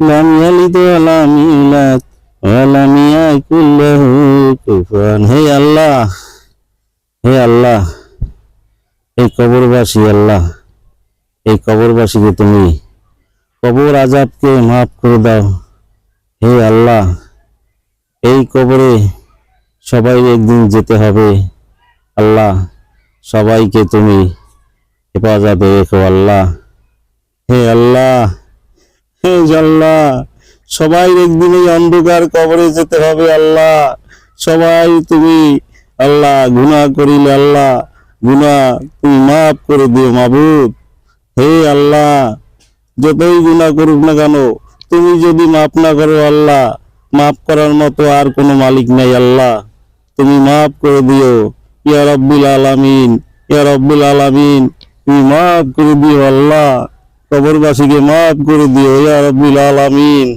ওয়া লাম ইউলাদ ওয়া লাম ইয়াকুল লাহু কুফুয়ান হে আল্লাহ হে আল্লাহ, এই কবরবাসী আল্লাহ, এই কবরবাসীকে তুমি কবর আজাবকে মাফ করে দাও। হে আল্লাহ, এই কবরে সবাই একদিন যেতে হবে। আল্লাহ, সবাইকে তুমি হেফাজতে রেখো আল্লাহ। হে আল্লাহ হে আল্লাহ সবাই একদিন এই অন্ধকার কবরে যেতে হবে আল্লাহ। সবাই তুমি আল্লাহ, গুনাহ করিলে আল্লাহ, গুনাহ তুমি মাফ করে দিও মাবুদ। হে আল্লাহ, যতই গুনাহ করুক না কেন, তুমি যদি মাফ না করো আল্লাহ, মাফ করার মতো আর কোনো মালিক নাই আল্লাহ। তুমি মাফ করে দিও। ইয়া রব্বুল আলামিন, ইয়া আলামিন, তুমি মাফ করে দিও আল্লাহ। কবরবাসীকে মাফ করে দিও ইয়া রব্বুল আলামিন